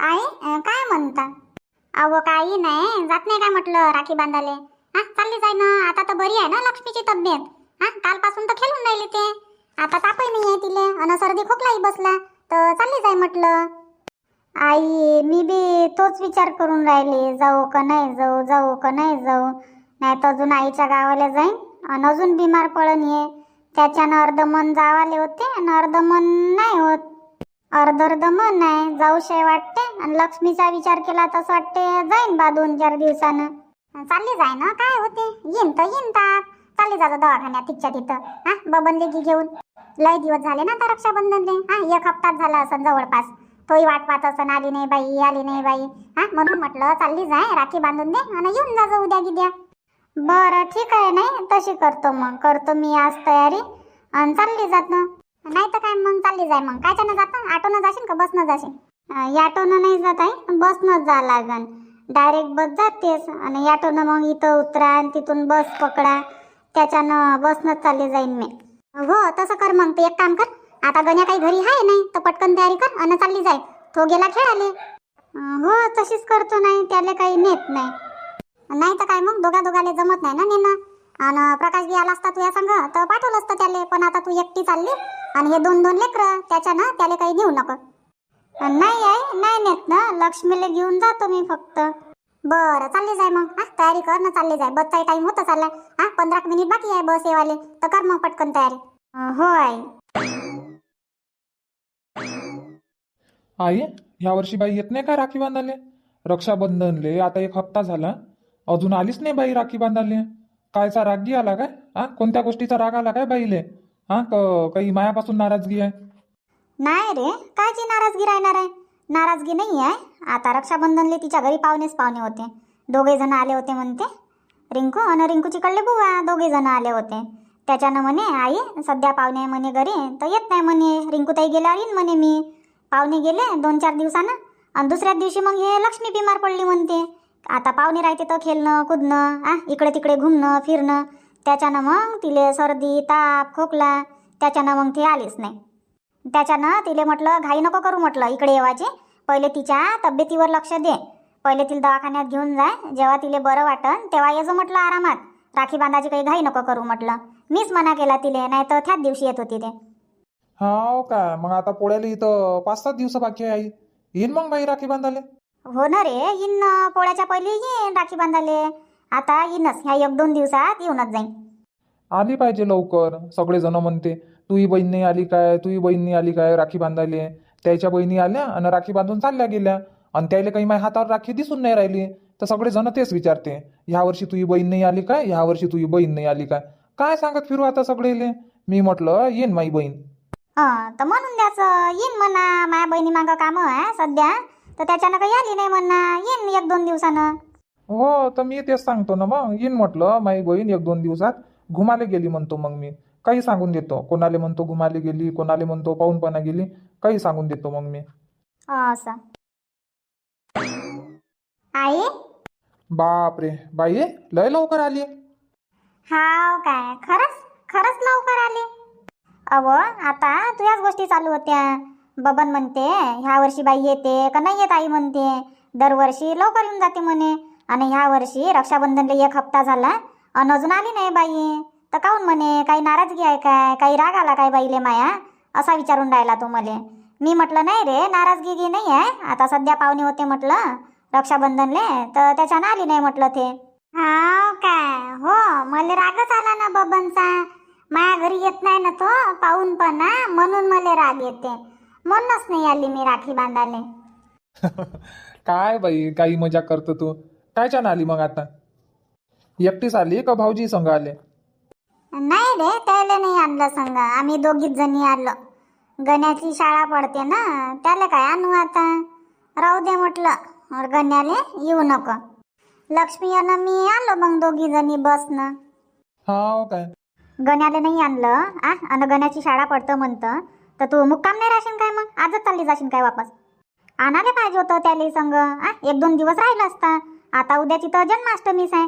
आई काय म्हणता? अहो काही नाही जात नाही काय म्हटलं राखी बांधाले हा चालली जाय ना आता तर बरी आहे ना लक्ष्मीची तब्येत. हा कालपासून तर खेळून राहिली ते. आता तापही नाही आहे तिले अन सर्दी खोकलाही बसला तर चालली जाय म्हटलं. आई मी बी तोच विचार करून राहिले जाऊ का नाही जाऊ जाऊ का नाही जाऊ. नाही तर अजून आईच्या गावाला जाईन आणि अजून बिमार पळण ये. त्याच्यानं अर्ध मन जावाले होते आणि अर्ध मन नाही होत. अर्ध अर्ध मन आहे जाऊशे वाटते. आणि लक्ष्मीचा विचार केला तसं वाटते जाईन बा दोन चार दिवसानं. चालली जाय ना काय होते? येईन तर येईन ताप चालली जातो दवाखान्यात तिच्या तिथं. हा बबनले की घेऊन. लय दिवस झाले ना आता रक्षाबंधनले. हा एक हप्ताच झाला असं जवळपास. तोही वाट पाहत असं आली नाही बाई आली नाही बाई. हा म्हणून म्हटलं चालली जाय राखी बांधून दे आणि येऊन जा जाऊ उद्या गिद्या. बरं ठीक आहे नाही तशी करतो मग. करतो मी आज तयारी. आणि चालली जातो नाही तर काय मग चालली जाय मग. कायच्यानं जातं? ऑटोनं जाशील का बसनं जाशील? ऑटोनं नाही जात आहे बसनंच जा लागन. डायरेक्ट बस जातेस आणि ऑटोनं मग इथं उतरा आणि तिथून बस पकडा. त्याच्यानं बसनंच चालली जाईन मी. हो तसं कर मग. ते एक काम कर. आता गण्या काही घरी आहे नाही तर पटकन तयारी कर आणि चालली जाय. तो गेला खेळाले. हो तशीच करतो नाही. त्याला काही नेत नाही. नाही तर काय मग? दोघा दोघाले जमत नाही ना नेणं. आणि प्रकाश बी आला असता तुझ्या संग तर पाठवलं असतं त्याला. पण आता तू एकटी चालली. आणि हे दोन दोन लेकरं त्याच्यानं त्याला काही देऊ नको. नाही आहे नाही नेत ना. लक्ष्मीला घेऊन जातो मी फक्त. बरं चालले जाय मग. हा तयारी कर ना चालले जाय. बसचा टाइम होता चाललाय हा पंधरा मिनिट बाकी आहे बस येवाले. तर कर मग पटकन तयारी. हो आई. आई ह्या वर्षी बाई येत नाही का राखी बांधाले रक्षाबंधनले आता एक हप्ता झाला. अजून आलीच नाही बाई राखी बांधाले कायचा राग आला काय? हा कोणत्या गोष्टीचा राग आला काय बाईले? हा क- काही मायापासून नाराजगी आहे? नाही रे कायची नाराजगी राहणार आहे? नाराजगी नाही आहे. आता रक्षाबंधनले तिच्या घरी पाहुणेच पाहुणे होते. दोघे जण आले होते म्हणते. रिंकू आणि रिंकूची कडले बुवा दोघे जण आले होते. त्याच्यानं म्हणे आई सध्या पाहुणे आहे म्हणे घरी तर येत नाही म्हणे. रिंकूताई गेल्यावर येईन म्हणे मी. पाहुणे गेले दोन चार दिवसानं आणि दुसऱ्याच दिवशी मग हे लक्ष्मी बिमार पडली म्हणते. आता पाहुणे राहते तर खेळणं कुदणं आ इकडे तिकडे घुमणं फिरणं. त्याच्यानं मग तिले सर्दी ताप खोकला त्याच्यानं मग ती आलीच नाही. त्याच्यानं तिले म्हटलं घाई नको करू म्हटलं इकडे येवायचे पहिले तिच्या तब्येतीवर लक्ष दे. पहिले तिला दवाखान्यात घेऊन जाय जेव्हा तिले बरं वाटन तेव्हा ये जो म्हटलं आरामात. राखी बांधायची काही घाई नको करू म्हटलं. मीच मना केला तिले नाही तर त्याच दिवशी येत होती ते. हाव का मग आता पोळ्याला इथं पाच सात दिवस बाकी आहे आई. येईन मग बाई राखी बांधाले हो ना रे येईन ना, पोळ्याच्या पहिले येईन राखी बांधाले आता येईनच. ह्या एक दोन दिवसात येऊनच जाईन. आली पाहिजे लवकर. सगळेजण म्हणते तुही बहीण नाही आली काय? तुही बहीण नाही आली काय? राखी बांधायले त्याच्या बहिणी आल्या आणि राखी बांधून चालल्या गेल्या. आणि त्याला काही माझ्या हातावर राखी दिसून नाही राहिली. तर सगळेजण तेच विचारते ह्या वर्षी तुझी बहीण नाही आली काय? ह्या वर्षी तुझी बहीण नाही आली काय? काय सांगत फिरू आता सगळेले? मी म्हटलं येईन माई बहीण. हं तर म्हणून द्याचं येईन म्हणा. माझ्या बहिणी मागं कामं आहे सध्या. तर त्याच्यानं काही आली नाही म्हणा. येईन एक दोन दिवसानं. हो तर मी तेच सांगतो ना मग. येईन म्हटलं माई बहीण एक दोन दिवसात घुमाले गेली म्हणतो मग मी. काही सांगून देतो. कोणाले म्हणतो घुमाले गेली कोणाले म्हणतो पाहूनपणा गेली काही सांगून देतो मग मी. असं. आई? बापरे. बाई लय लवकर आली. हाव काय? खरंच? खरंच लवकर आले? अव आता तुझ्याच गोष्टी चालू होत्या. बबन म्हणते ह्या वर्षी बाई येते का नाही येत आई म्हणते. दरवर्षी लवकर येऊन जाते म्हणे. आणि ह्या वर्षी रक्षाबंधनला एक हप्ता झाला. अन अजून आली नाही बाई. तर काहून म्हणे काही नाराजगी आहे काय? काही राग आला काय बाईले माया? असा विचारून राहिला तू मले. मी म्हटलं नाही रे नाराजगी गी नाही आहे. आता सध्या पाहुणे होते म्हटलं रक्षाबंधनले. तर त्याच्यानं आली नाही म्हटलं ते. हा काय? हो मला रागच आला ना बबनचा. माया घरी येत नाही ना तो पाहून पण म्हणून मला राग येते. म्हणूनच नाही आली मी राखी बांधाले काय बाई काही मजा करतो तू? काय छान आली मग आता. एकटीच आली का भाऊजी संग आले? नाही रे त्याला नाही आणलं संग. आम्ही दोघीच जणी आलो. गण्याची शाळा पडते ना त्याला काय आणू आता? राहू दे म्हटलं. गण्याले येऊ नको. लक्ष्मी आणि मी आलो मग दोघी जणी बसनं. हाव काय? गण्याला नाही आणलं आ? आणि गण्याची शाळा पडतं म्हणतं. तर तू मुक्काम नाही राहशील काय मग? आजच चालली जाशील काय वापस? आणायला पाहिजे होतं त्याला संग आ? एक दोन दिवस राहिला असता. आता उद्याची तर जन्माष्टमीच आहे.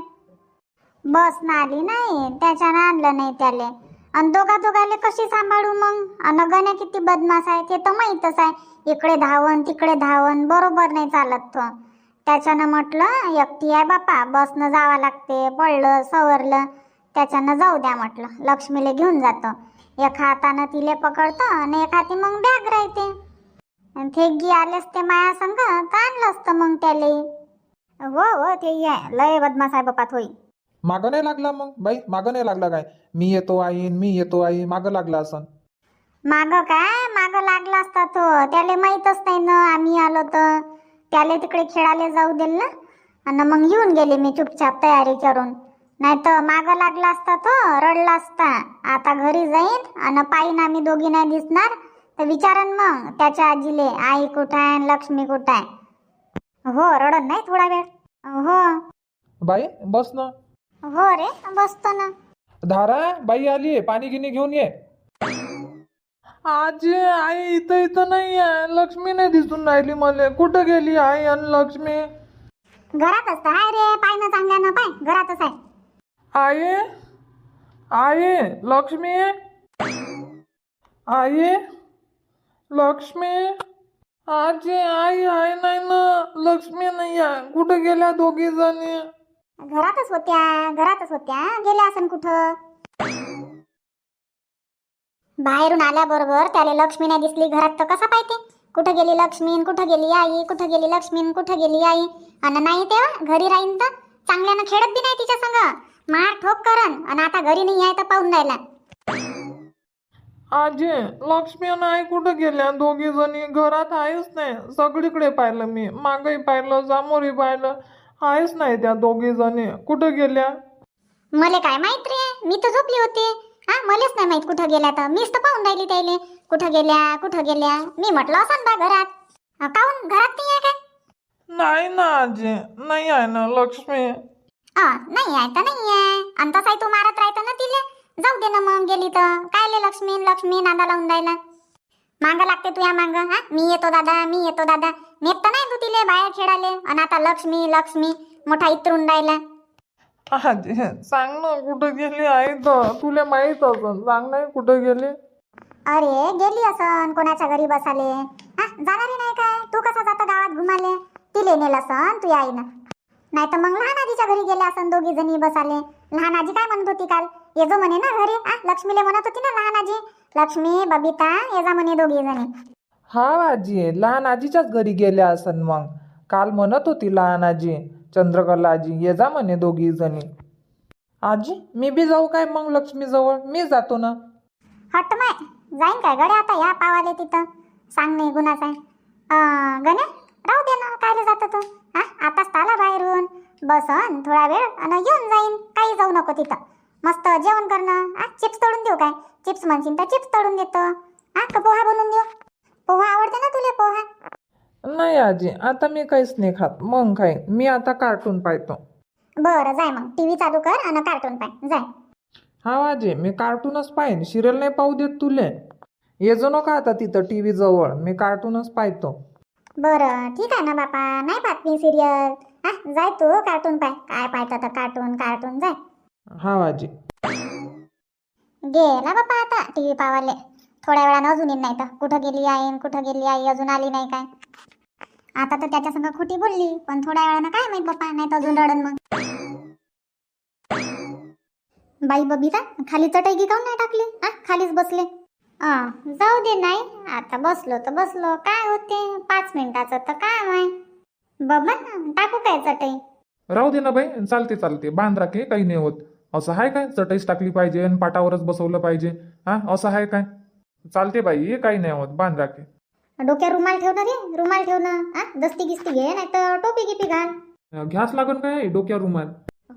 बस ना आली नाही त्याच्यानं आणलं नाही त्याले. आणि दोघा दोघाले कशी सांभाळू मग? अन गण्या किती बदमाश आहे ते तर माहीतच आहे. इकडे धावन तिकडे धावन बरोबर नाही चालत तो. त्याच्यानं म्हटलं एकटी आहे बापा बसनं जावं लागते पडलं सवरलं. त्याच्यानं जाऊ द्या म्हटलं लक्ष्मीला घेऊन जातो. एका हातानं तिले पकडतं आणि एक हाती मग बॅग राहते. आणि ते गी आलेस ते माया संग तर आणलं असतं मग त्याला. हो हो ते आहे. लय बदमाश आहे बापा थोई मागं नाही लागला मग? बाई मागं नाही लागला काय? मी येतो आई मी येतो आई मागं लागला असं माग काय? माग लागला असता तो. त्याले माहीतच नाही ना आम्ही आलो तर. त्याले तिकडे खेळायला जाऊ दिल ना. आणि मग येऊन गेले मी चुपचाप तयारी करून. नाही तर माग लागला असता तो रडला असता. आता घरी जाईन आणि पायीन आम्ही दोघी नाही दिसणार. तर विचारन मग त्याच्या आजीले आई कुठं आहे लक्ष्मी कुठं आहे? हो रडत नाही थोडा वेळ. हो. बाई बस ना. हो रे बसतो ना. धारा बाई आली आहे. पाणी गिनी घेऊन ये. आजी आई इथं इथं नाही आहे. लक्ष्मी नाही दिसून राहिली मला. कुठं गेली आई आणि लक्ष्मी? घरातच तर आहे रे पाय ना चांगल्यानं. पाय घरातच आहे. आई? आई? लक्ष्मी? आई? लक्ष्मी? आजी आई आहे नाही ना. लक्ष्मी नाही आहे. कुठं गेल्या दोघी जणी? घरातच होत्या घरातच होत्या गेल्या असन कुठं? बाहेरून आल्याबरोबर त्याला लक्ष्मी नाही दिसली. घरात तर कसा पाहिजे कुठं गेली लक्ष्मी न कुठं गेली आई कुठं गेली लक्ष्मी न कुठं गेली आई? आणि नाही तेव्हा घरी राहीन तर? चांगल्यानं खेळत बी नाही तिच्या संग. मार ठोक करन आणि आता घरी नाही आहे तर पाहून राहिला. आजी लक्ष्मी आई कुठं गेल्या? दोघी जणी घरात आहेच नाही. सगळीकडे पाहिलं मी. मागही पाहिलं समोरही पाहिलं. आहेच नाही त्या दोघी जणी. कुठं गेल्या? मले काय माहीत रे? मी तर झोपली होती. हा मलेच नाही माहीत कुठं गेल्या तर. मीच तर पाहून राहिली त्याले. कुठं गेल्या कुठं गेल्या? मी म्हटलं असं बा घरात. अं, काहून? घरात नाही आहे काय? नाही ना आजी. नाही आहे ना लक्ष्मी. अ नाही आहे तर नाही आहे. आणि तसाही तू मारत राहतो ना तिले. जाऊ दे ना मग गेली तर. काय ले लक्ष्मी लक्ष्मी नादा लावून राहिला? मांग लागते तुया मांग हा? मी येतो दादा मी येतो दादा. नेत तर नाही तू तिले बाहेर खेळाले आणि आता लक्ष्मी लक्ष्मी मोठा इतरून राहिला. आजी सांग ना कुठं गेली आई तर. तुला माहीत असन. सांग नाही कुठं गेली? अरे गेली असन. कोणाच्या घरी बसाले हा? जाणारी नाही काय? तू कसा जाता गावात घुमाले तिले नेल असन तुझ्या आईनं. नाही तर मग लहान आजीच्या घरी गेले असन दोघी जणी बसाले लहान आजी काय म्हणत होती काल? ये जो म्हणे ना घरी. आ लक्ष्मीले म्हणत होती ना लहान आजी. लक्ष्मी बबिता ये जा म्हणे दोघी जणी. हा आजी लहान आजीच्याच घरी गेल्या असन मग. काल म्हणत होती लहान आजी चंद्रकला आजी ये जा म्हणे दोघी जणी. आजी मी बी जाऊ काय मग लक्ष्मी जवळ? मी जातो ना. हट माय. जाईन काय गड्या आता या पावाले तिथं. सांग नाही गुन्हाच आहे अं, गण्या राहू दे ना. कायले जातो तू? हा आताच आला बाहेरून. बसन थोडा वेळ आणि येऊन जाईन. काही जाऊ नको तिथं. मस्त जेवण करणं हा चिप्स तळून देऊ काय? चिप्स म्हणशील तर चिप्स तळून देतो. हा का पोहा बनवून देऊ? पोहा आवडते ना तुले पोहा? नाही आजी आता मी काहीच नाही खात. मग खाईन मी आता कार्टून पाहतो. बरं जाय मग. टी व्ही चालू कर आणि कार्टून पाय जाय. हा आजी मी कार्टूनच पाहिन. सिरियल नाही पाहू देत तुले. ये जो नका आता तिथं टी व्ही जवळ. मी कार्टूनच पाहतो. बरं ठीक आहे ना बापा. नाही पाहत मी सिरियल हा जाय तू कार्टून पाय काय पाहतं तर कार्टून कार्टून जाय. हा आजी. गेला बापा आता टी व्ही पावाले. थोड्या वेळानं अजून येईन नाही तर कुठं गेली आई न कुठं गेली आई? अजून आली नाही काय? आता तर त्याच्या संग खोटी बोलली. पण थोड्या वेळानं काय माहीत बापा? नाही तर अजून रडन मग. बाई बबिता खाली चटई गी काऊन नाही टाकली? हा? खालीच बसले. आ, जाऊ दे नाही. आता बसलो तर बसलो. काय होते? पाच मिनिटाचं तर काम आहे बाबा टाकू काय चटई? राहू दे ना बाई. चालते चालते. बांध राखे काही नाही होत. असं आहे काय? चटईच टाकली पाहिजे आणि पाटावरच बसवलं पाहिजे. हा? असं आहे काय? चालते बाई काही नाही होत बांध राखे. डोक्यावर रुमाल ठेव ना रे. रुमाल ठेव ना. हा? दस्ती गिस्ती घे नाही तर टोपी गिपी घाल. घ्यास लागन काय डोक्या रुमाल?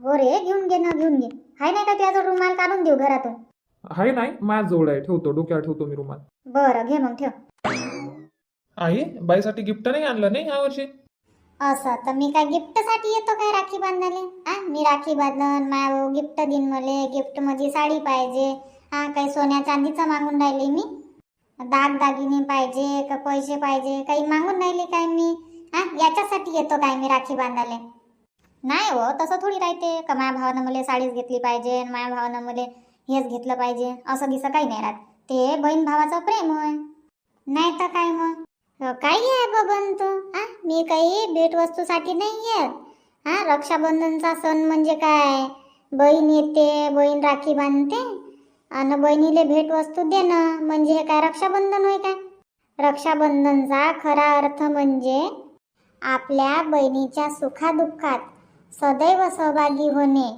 हो रे घेऊन घे ना घेऊन घे. हाय नाही का त्याचा रुमाल काढून देऊ घरातून? आहे नाही माझ जवळ आहे. ठेवतो डोक्यावर ठेवतो मी रुमाल. बरं घे मग ठेव. आई बाईसाठी गिफ्ट नाही आणलं नाही यावर्षी असं तर मी काय गिफ्टसाठी येतो काय राखी बांधायला? हा मी राखी बांधन माया भाऊ गिफ्ट देईन मले गिफ्टमध्ये साडी पाहिजे. हा काही सोन्या चांदीचं मागून राहिली मी. दाग दागिने पाहिजे का पैसे पाहिजे काही मागून राहिले काय मी? हा याच्यासाठी येतो काय मी राखी बांधायला? नाही हो तसं थोडी राहते. का माया भावानं मला साडीच घेतली पाहिजे आणि माझ्या भावानं मला हेच घेतलं पाहिजे असं दिसं काही नाही राहत. ते बहीण भावाचं प्रेम होय. नाही तर काय मग? काही आहे बबन तू. हा मी काही भेटवस्तूसाठी नाही येत. हा रक्षाबंधनचा सण म्हणजे काय? बहीण येते बहीण राखी बांधते आणि बहिणीला भेटवस्तू देणं म्हणजे हे काय रक्षाबंधन होय काय? रक्षाबंधनचा खरा अर्थ म्हणजे आपल्या बहिणीच्या सुखादुःखात सदैव सहभागी होणे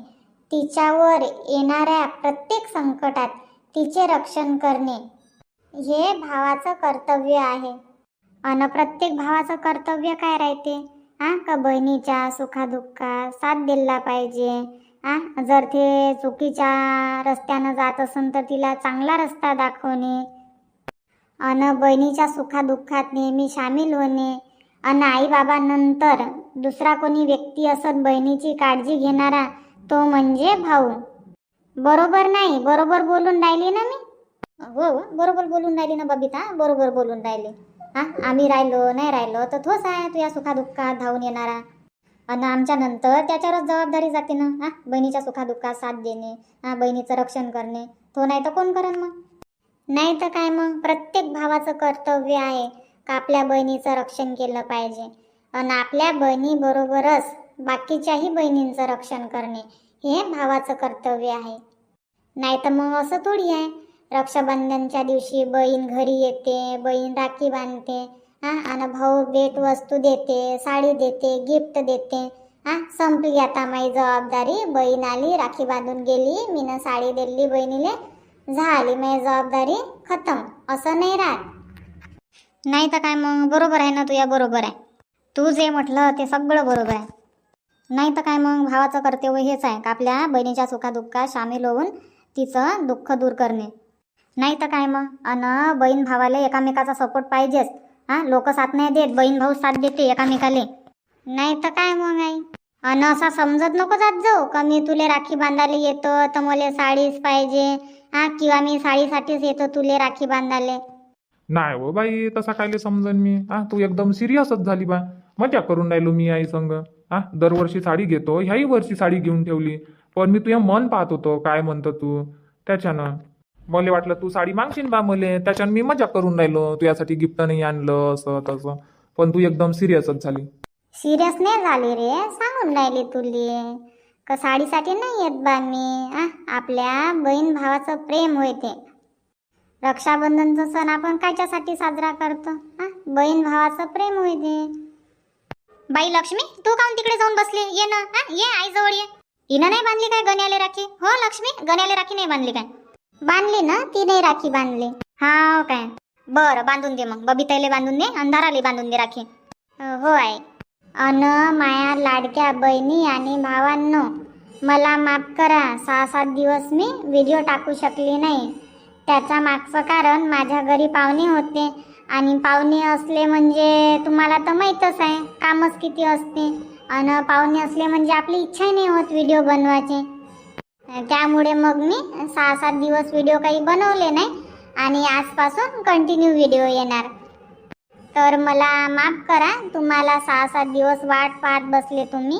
तिच्यावर येणाऱ्या प्रत्येक संकटात तिचे रक्षण करणे हे भावाचं कर्तव्य आहे. अन प्रत्येक भावाचं कर्तव्य काय राहते? हा का बहिणीच्या सुखादुःखात साथ दिला पाहिजे? हा जर ते चुकीच्या रस्त्यानं जात असेल तर तिला चांगला रस्ता दाखवणे. अन बहिणीच्या सुखादुःखात नेहमी सामील होणे. अन आईबाबानंतर दुसरा कोणी व्यक्ती असत बहिणीची काळजी घेणारा तो म्हणजे भाऊ. बरोबर नाही? बरोबर बोलून राहिली ना मी? हो, बरोबर बोलून राहिली ना बबिता? बरोबर बोलून राहिली. हा? आम्ही राहिलो नाही राहिलो तर तोच आहे तू या सुखादुःखात धावून येणारा. आणि आमच्या नंतर त्याच्यावरच जबाबदारी जाते ना? हा? बहिणीच्या सुखादुःखात साथ देणे हा? बहिणीचं रक्षण करणे. तो नाही तर कोण करेन मग? नाही तर काय मग? प्रत्येक भावाचं कर्तव्य आहे का आपल्या बहिणीचं रक्षण केलं पाहिजे? आणि आपल्या बहिणीबरोबरच बाकीच्याही बहिणींचं रक्षण करणे हे भावाचं कर्तव्य आहे. नाही तर मग असं थोडी आहे. रक्षाबंधनच्या दिवशी बहीण घरी येते बहीण राखी बांधते हा आणि भाऊ भेट वस्तू देते साडी देते गिफ्ट देते हा संपली आता माझी जबाबदारी. बहीण आली राखी बांधून गेली मीनं साडी दिली बहिणीले झाली माझी जबाबदारी खतम असं नाही राहत. नाही तर काय मग बरोबर आहे ना तुझ्या बरोबर आहे. तू जे म्हटलं ते सगळं बरोबर आहे. नाही तर काय मग भावाचं कर्तव्य हेच आहे का आपल्या बहिणीच्या सुखादुःखात सामील होऊन तिचं दुःख दूर करणे. नाही तर काय मग? अन बहीण भावाला एकामेकाचा सपोर्ट पाहिजेच. हा लोक साथ नाही देत बहीण भाऊ साथ देते एकामेकाले. नाही तर काय मग आई? अन असा समजत नको जात जाऊ. का मी तुले राखी बांधायला येतो तर मला साडीच पाहिजे. हा किंवा मी साडीसाठीच येतो तुले राखी बांधायला. नाही हो बाई तसा कायले समजन मी. हा तू एकदम सिरियसच झाली बा. मजा करून राहिलो मी आई संग. हा दरवर्षी साडी घेतो ह्याही वर्षी साडी घेऊन ठेवली. पण मी तुझ्या मन पाहत होतो काय म्हणतो तू? त्याच्यानं. मला वाटलं तू साडी मागशील बा मले त्याच्यानं मी मजा करून राहिलो तुझ्यासाठी गिफ्ट नाही आणलं असं तसं. पण तू एकदम सिरियसच झाली. सिरियस नाही झाली रे सांगून राहिली तुली. का साडीसाठी नाही येत बा मी आ आपल्या बहीण भावाचं प्रेम होय ते. रक्षाबंधनचा सण आपण कायच्यासाठी साजरा करतो? हा बहीण भावाचं प्रेम होय ते. बाई लक्ष्मी तू काऊन तिकडे जाऊन बसली? ये ना हा ये आई जवळ ये. हिनं नाही बांधली काय गण्याले राखी? हो लक्ष्मी गण्याले राखी नाही बांधली काय? बांधली ना ती नाही राखी बांधली. हा काय? बरं बांधून दे मग. बबिताईले बांधून दे अंधाराले बांधून दे राखी. हो आहे अन माया लाडक्या बहिणी आणि भावांनो मला माफ करा. सहा सात दिवस मी व्हिडिओ टाकू शकली नाही. त्याचा मागचं कारण माझ्या घरी पाहुणे होते. आणि पाहुणे असले म्हणजे तुम्हाला तर माहीतच आहे कामच किती असते. आणि पाहुणे असले म्हणजे आपली इच्छा नाही होत व्हिडिओ बनवायची. त्यामुळे मग मी सहा सात दिवस व्हिडिओ काही बनवले नाही आणि आजपासून कंटिन्यू व्हिडिओ येणार. तर मला माफ करा तुम्हाला सहा सात दिवस वाट पाहत बसले तुम्ही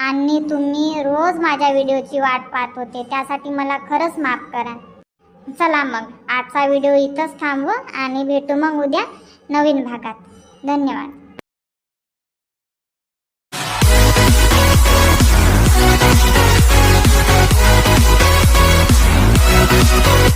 आणि तुम्ही रोज माझ्या व्हिडिओची वाट पाहत होते त्यासाठी मला खरंच माफ करा. चला मग आजचा व्हिडिओ इथंच थांबवू आणि भेटू मग उद्या नवीन भागात. धन्यवाद.